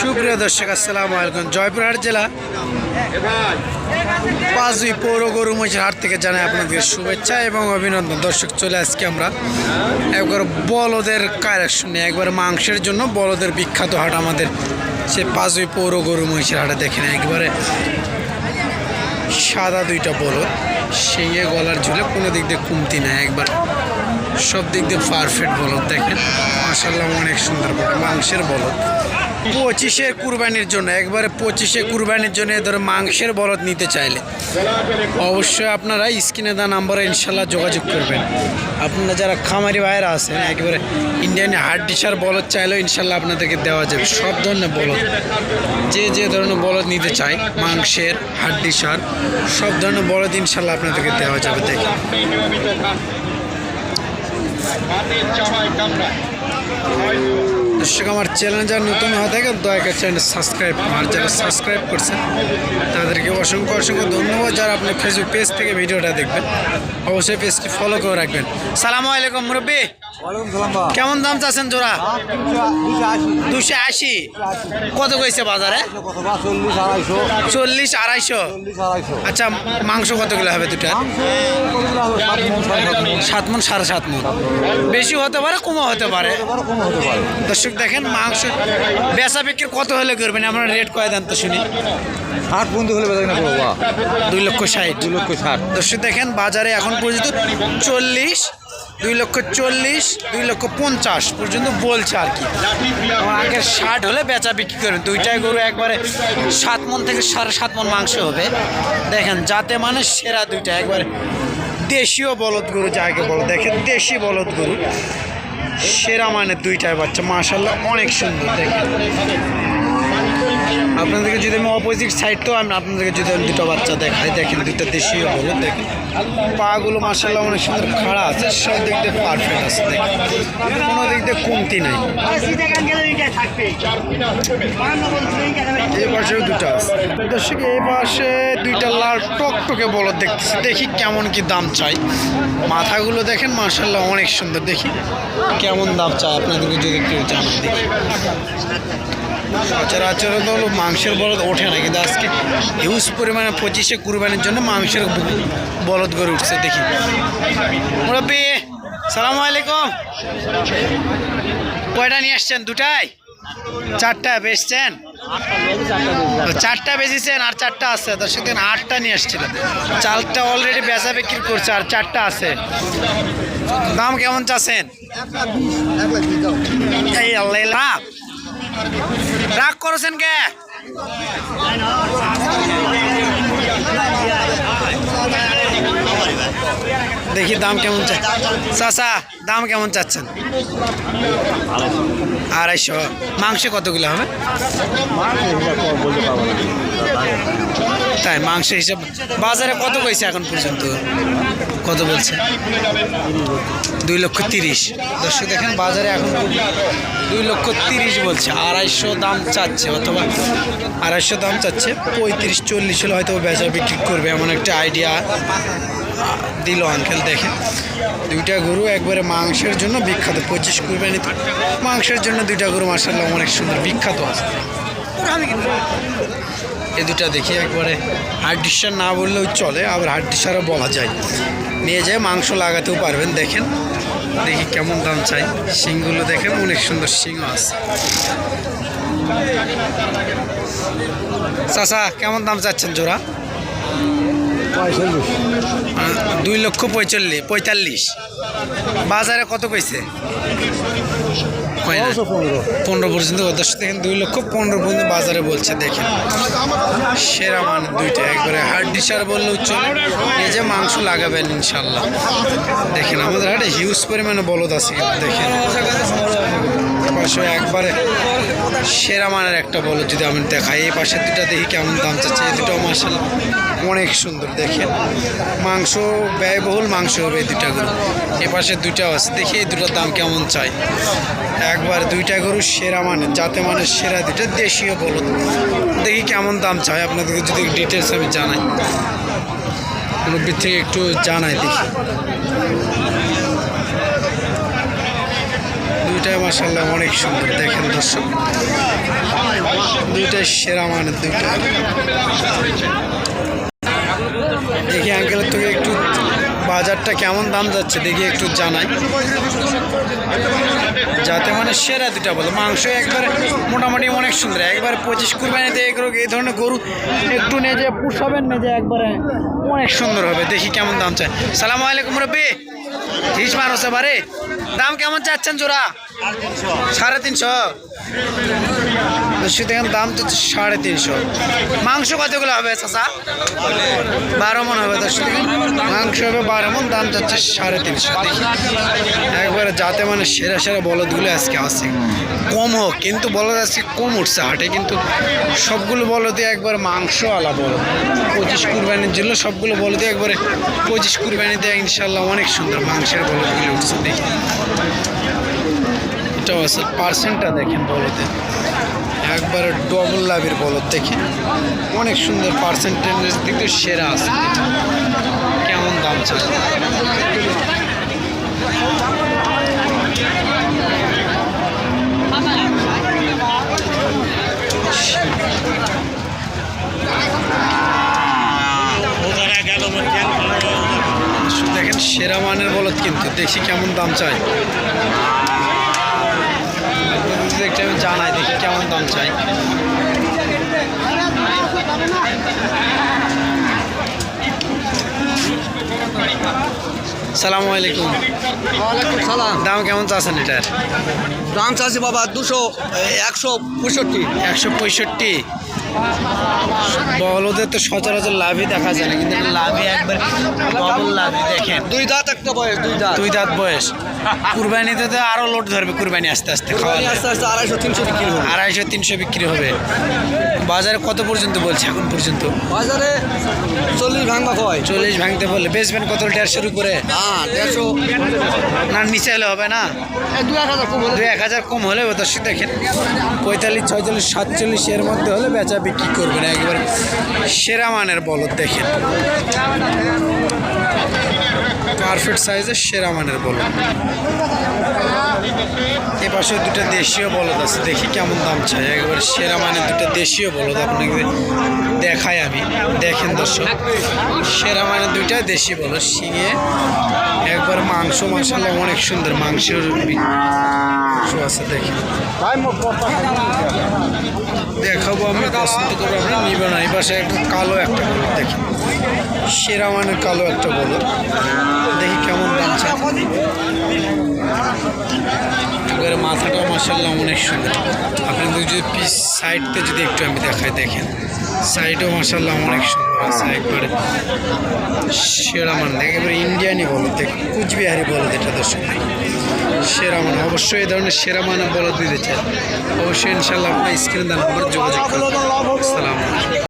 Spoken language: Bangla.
সুপ্রিয় দর্শক, আসসালামু আলাইকুম। জয়পুরহাট জেলা পাঁচই পৌর গরু মহিষের হাট থেকে জানাই আপনাদের শুভেচ্ছা এবং অভিনন্দন। দর্শক, চলে আজকে আমরা একবার বলদের কালেকশন নিয়ে, একবার মাংসের জন্য বলদের বিখ্যাত হাট আমাদের। সে পাঁচই পৌর গরু মহিষের হাটে দেখেন, একবারে সাদা দুইটা বলদ শিঙে গলার ঝুলে কোনো দিক দিয়ে কমতি নাই, একবার সব দিক দিয়ে পারফেক্ট বলদ, দেখেন? মাসাল্লাহ অনেক সুন্দর বলদ, মাংসের বলদ। পঁচিশে কুরবানির জন্য, একবারে পঁচিশে কুরবানির জন্য ধরো মাংসের বলদ নিতে চাইলে। অবশ্যই আপনারা স্ক্রিনে দেওয়া নাম্বারে ইনশাল্লাহ যোগাযোগ করবেন। আপনারা যারা খামারি ভাইয়েরা আছেন, একেবারে ইন্ডিয়ান হার্ড ডিশার বলদ চাইলেও ইনশাল্লাহ আপনাদেরকে দেওয়া যাবে। সব ধরনের বলদ, যে যে ধরনের বলদ নিতে চায়, মাংসের হার্ড ডিশার সব ধরনের বলদ ইনশাল্লাহ আপনাদেরকে দেওয়া যাবে দেখেন দর্শক আমার চ্যানেল যারা নতুন হয়ে থাকে দয়া করে চ্যানেল সাবস্ক্রাইব আর যারা সাবস্ক্রাইব করছেন তাদেরকে অসংখ্য অসংখ্য ধন্যবাদ। যারা আপনি ফেসবুক পেজ থেকে ভিডিওটা দেখবেন অবশ্যই পেজটি ফলো করে রাখবেন। সালাম আলাইকুম মুরব্বী। কেমন দাম চাচ্ছেন জোড়া? দুশো আশি। কত কইছে বাজারে? চল্লিশ আড়াইশো। আচ্ছা মাংস কত কিলো হবে দুটা সাত মন সাড়ে সাত মন। বেশি হতে পারে কমও হতে পারে। পারে দর্শক দেখেন মাংস বেচা বিক্রি কত হলে করবেন? আপনার রেট কয় দেন তো শুনি। ষাট বন্ধু হলে বেতন করব বা দুই লক্ষ ষাট। দুই লক্ষ ষাট। দর্শক দেখেন বাজারে এখন পর্যন্ত চল্লিশ দুই লক্ষ চল্লিশ দুই লক্ষ পঞ্চাশ পর্যন্ত বলছে আর কি। আগে ষাট হলে বেচা বিক্রি করবেন দুইটাই গরু একবারে সাত মন থেকে সাড়ে সাত মন মাংস হবে। দেখেন যাতে মানে সেরা দুইটা। একবারে দেশীয় বলদ গরু যাকে বলো দেখেন দেশি বলদ গরু। সেরা মানে দুইটাই বাচ্চা মাশাল্লাহ অনেক সুন্দর দেখেন। আপনাদেরকে যদি আমি অপোজিট সাইড তো আমি আপনাদেরকে যদি আমি দুটো বাচ্চা দেখাই, দেখেন দুটো দেশীয় বলুন দেখেন। পাগুলো মাসাল্লাহ অনেক সুন্দর খাড়া আছে, সব দিক দিয়ে পারফেক্ট আছে, দেখেন। কোনো দিক দিয়ে কমতি নাই। এই পাশেও দুটো আছে। দর্শক, এই পাশে দুইটা লাল টকটকে বলদ দেখতেছি, দেখি কেমন কি দাম চাই। মাথাগুলো দেখেন মাসাল্লাহ অনেক সুন্দর, দেখি। কেমন দাম চাই আপনাদেরকে যদি একটু জানান দেখি। সচরাচর তো মাংসের বলদ ওঠে না, কিন্তু আজকে হিউজ পরিমাণে পঁচিশে কুরবানির জন্য মাংসের বলদ গড়ে উঠছে, দেখি। মুরব্বী, সালাম আলাইকুম। কয়টা নিয়ে আসছেন? দুটাই? চারটা বেচছেন? চারটা বেচেছেন আর চারটা আছে। দর্শক দিন আটটা নিয়ে আসছিল। চারটা অলরেডি বেচা বিক্রি করছে আর চারটা আছে। দাম কেমন চাচ্ছেন? এই আল্লাহ রাগ করেছেন কে? দেখি দাম কেমন চাচা, দাম কেমন চাচ্ছেন? আড়াইশো। মাংস কতগুলো হবে? তাই মাংস হিসাব বাজারে কত কইছে এখন পর্যন্ত? কত বলছে? দুই লক্ষ তিরিশ। দর্শক দেখেন, বাজারে এখন দুই লক্ষ তিরিশ বলছে। আড়াইশো দাম চাচ্ছে, অথবা আড়াইশো দাম চাচ্ছে। পঁয়ত্রিশ, চল্লিশ হলে হয়তো বেচা বিক্রি করবে, এমন একটা আইডিয়া দিল আঙ্কেল দেখে দুইটা গরু একবারে মাংসের জন্য বিখ্যাত। পঁচিশ কুরবানিতে মাংসের জন্য দুইটা গরু মার্শাল্লাহ অনেক সুন্দর বিখ্যাত আছে। এ দুটা দেখি একবারে। হার্ড ডিশার না বললেও চলে আবার হার্ড ডিশারও বলা যায়। নিয়ে যেয়ে মাংস লাগাতেও পারবেন দেখেন। দেখি কেমন দাম চাই। শিংগুলো দেখেন অনেক সুন্দর শিং আছে। চাচা কেমন দাম চাচ্ছেন জোড়া? দুই লক্ষ পঁয়তাল্লিশ পঁয়তাল্লিশ। বাজারে কত কইছে? পনেরো। পর্যন্ত দশ দেখেন দুই লক্ষ পনেরো পর্যন্ত বাজারে বলছে দেখেন। সেরা মান দুইটা। একবারে হার্ড ডিশার বললেও চলে এই যে মাংস লাগাবেন ইনশাল্লাহ। দেখেন আমাদের হাটে হিউজ পরিমাণে বলদ আছে দেখেন। পাশে একবারে সেরা মানের একটা বলদ যদি আমি দেখাই, এই পাশে দুটা দেখি কেমন দাম চাচ্ছে, এই দুটো মার্শাল অনেক সুন্দর, দেখেন। মাংস ব্যয়বহুল, মাংস হবে এই দুটা গরু। এ পাশে দুটাও আছে, দেখি এই দুটোর দাম কেমন চাই। একবার দুইটা গরু সেরা মানে যাতে মানে সেরা দুইটা দেশীয় বলদ দেখি কেমন দাম চাই, আপনাদেরকে যদি ডিটেলস আমি জানাই। মুরব্বীর থেকে একটু জানাই দেখি দুই দুইটাই মাসাল্লাহ অনেক সুন্দর, দেখেন দর্শক। দুইটাই সেরা মানের দুইটা। দেখি আঙ্কেলের থেকে একটু বাজারটা কেমন দাম যাচ্ছে, দেখি একটু জানাই। যাতে মানে সেরা দুটা বলো। মাংস একবারে মোটামুটি অনেক সুন্দর। একবার পঁচিশ কুরবানিতে এগুলো এই ধরনের গরু একটু নেজে পুষাবেন নেজে একবারে অনেক সুন্দর হবে। দেখি কেমন দাম চাই সালাম আলাইকুম রব্বি তিরিশ মানুষ এবারে দাম কেমন চাচ্ছেন জোড়া? সাড়ে তিনশো। দেখেন, দাম তো সাড়ে তিনশো। মাংস কতগুলো হবে চাচা? বারো মন হবে দর্শক মাংস হবে বারো মন, দাম যাচ্ছে সাড়ে তিনশো। একবারে যাতে মানে সেরা সেরা বলদগুলো আজকে আছে। কম হোক, কিন্তু বলদ আজকে কম উঠছে, হাটে কিন্তু সবগুলো বলদে একবার মাংস আলা বলদ পঁচিশ কুরবানির জন্য সবগুলো বলদে একবারে পঁচিশ কুরবানি কুরবানিতে ইনশাল্লাহ অনেক সুন্দর মাংসের বলদগুলো উঠছে, দেখি। এটাও আছে পার্সেন্টটা দেখেন বলতে। একবারে ডবল লাভের বলদ, দেখেন। অনেক সুন্দর পার্সেন্টেজ দিক সেরা আছে। কেমন দাম চাই দেখেন সেরা মানের বলত কিন্তু দেখি কেমন দাম চাই। একটু আমি জানাই দেখি কেমন দাম চাই। সালাম আলাইকুম। সালাম। দাম কেমন চাচ্ছেন এটার? দাম চাচ্ছি বাবা দুশো একশো পঁয়ষট্টি। একশো পঁয়ষট্টি। বলদের তো সচরাচর লাভই দেখা যায় না কিন্তু লাভই একবার ডবল লাভই দেখেন। দুই দাঁত একটা বয়স দুই দাঁত। দুই দাঁত বয়স। কুরবানিতে তো আরও লোড ধরবে কুরবানি আস্তে আস্তে খাওয়া আস্তে আস্তে আড়াইশো তিনশো বিক্রি হবে। আড়াইশো তিনশো বিক্রি হবে। বাজারে কত পর্যন্ত বলছে এখন পর্যন্ত? বাজারে চল্লিশ ভাঙবা কয়? চল্লিশ ভাঙতে বললে বেচবেন কত দেড়শোর উপরে হ্যাঁ দেড়শো। না নিচে হলে হবে না? দু এক হাজার কম হলে। দুই এক হাজার কম হলে দর্শক দেখেন পঁয়তাল্লিশ ছয়চল্লিশ সাতচল্লিশ এর মধ্যে হলে বেচা বিক্রি করবেন একবারে সেরা মানের বলদ দেখেন। পারফেক্ট সাইজের সেরা মানের বলদ। এ পাশে দুটো দেশীয় বলদ আছে, দেখি কেমন দাম চাই। একবারে সেরা মানের দুটো দেশীয় বলদ আপনাকে দেখাই আমি। দেখেন দর্শক, সেরা মানের দুইটা দেশি বলদ। শিঙে, একবার মাংস মশালা অনেক সুন্দর মাংসের দেখাবো আমি, পছন্দ করব আপনি নিবে না। এই পাশে একটা কালো একটা বলদ দেখি। সেরা মানের কালো একটা বলদ দেখি কেমন দাম এবারে মাথাটাও মাসাল্লাহ অনেক সুন্দর। আপনাদের যদি পিস সাইডতে যদি একটু আমি দেখাই, দেখেন। সাইডও মাসাল্লাহ অনেক সুন্দর আছে একবারে। সেরা মান, একেবারে ইন্ডিয়ানই বলো দেখ কুচবিহারি বলো এটা দর্শক সেরা মান, অবশ্যই এই ধরনের সেরা মান বলো দিতে চাই। অবশ্যই ইনশাল্লাহ আপনার স্ক্রিন দান যোগাযোগ করুন আসসালামু